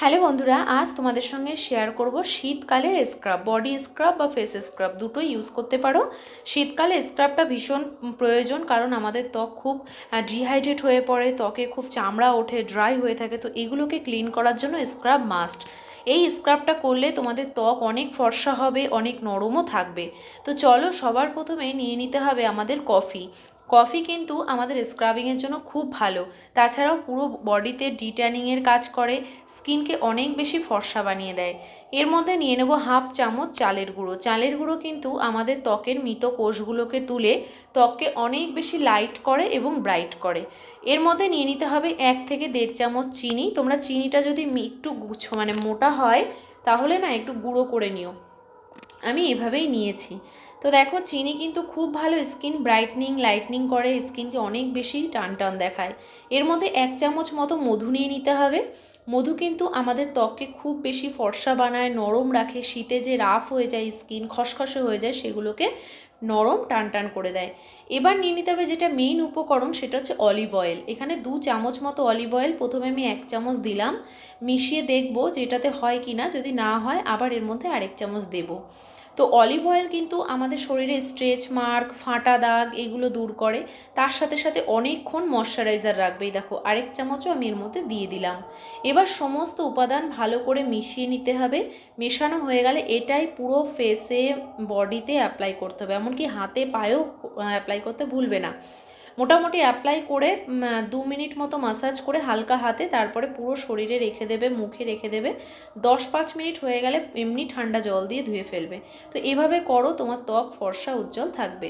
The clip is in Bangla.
হ্যালো বন্ধুরা, আজ তোমাদের সঙ্গে শেয়ার করব শীতকালের স্ক্রাব বডি স্ক্রাব বা ফেস স্ক্রাব দুটোই ইউজ করতে পারো। শীতকালে স্ক্রাবটা ভীষণ প্রয়োজন কারণ আমাদের ত্বক খুব ডিহাইড্রেট হয়ে পড়ে, ত্বকে খুব চামড়া ওঠে ড্রাই হয়ে থাকে, তো এগুলোকে ক্লিন করার জন্য স্ক্রাব মাস্ট এই স্ক্রাবটা করলে তোমাদের ত্বক অনেক ফর্সা হবে, অনেক নরমও থাকবে। তো চলো সবার প্রথমে নিয়ে নিতে হবে আমাদের কফি কফি কিন্তু আমাদের স্ক্রাবিংয়ের জন্য খুব ভালো। তাছাড়াও পুরো বডিতে ডিট্যানিংয়ের কাজ করে স্কিনকে অনেক বেশি ফর্সা বানিয়ে দেয়। এর মধ্যে নিয়ে নেব হাফ চামচ চালের গুঁড়ো। চালের গুঁড়ো কিন্তু আমাদের ত্বকের মৃত কোষগুলোকে তুলে ত্বককে অনেক বেশি লাইট করে এবং ব্রাইট করে। এর মধ্যে নিয়ে নিতে হবে এক থেকে দেড় চামচ চিনি। তোমরা চিনিটা যদি একটু গুছো মানে মোটা হয়, তাহলে না একটু গুঁড়ো করে নিও। আমি এভাবেই নিয়েছি। তো দেখো, চিনি কিন্তু খুব ভালো স্কিন ব্রাইটনিং লাইটনিং করে স্কিনকে অনেক বেশি টান টান দেখায়। এর মধ্যে এক চামচ মতো মধু নিয়ে নিতে হবে। মধু কিন্তু আমাদের ত্বককে খুব বেশি ফর্সা বানায়, নরম রাখে, শীতে যে রাফ হয়ে যায় স্কিন খসখসে হয়ে যায়, সেগুলোকে নরম টান টান করে দেয়। এবার নিয়ে নিতে হবে যেটা মেইন উপকরণ, সেটা হচ্ছে অলিভ অয়েল এখানে দু চামচ মতো অলিভ অয়েল প্রথমে আমি এক চামচ দিলাম। মিশিয়ে দেখব যেটাতে হয় কি না যদি না হয়, আবার এর মধ্যে আরেক চামচ দেবো। তো অলিভ অয়েল কিন্তু আমাদের শরীরে স্ট্রেচ মার্ক ফাঁটা দাগ এগুলো দূর করে। তার সাথে সাথে অনেকক্ষণ ময়শ্চারাইজার রাখবেই। দেখো, আরেক চামচও আমি এর মধ্যে দিয়ে দিলাম। এবার সমস্ত উপাদান ভালো করে মিশিয়ে নিতে হবে। মেশানো হয়ে গেলে এটাই পুরো ফেসে বডিতে অ্যাপ্লাই করতে হবে। এমনকি হাতে পায়েও অ্যাপ্লাই করতে ভুলবে না। মোটামুটি অ্যাপ্লাই করে দু মিনিট মতো মাসাজ করে হালকা হাতে তারপরে পুরো শরীরে রেখে দেবে, মুখে রেখে দেবে। দশ পাঁচ মিনিট হয়ে গেলে এমনি ঠান্ডা জল দিয়ে ধুয়ে ফেলবে। তো এভাবে করো, তোমার ত্বক ফর্সা উজ্জ্বল থাকবে।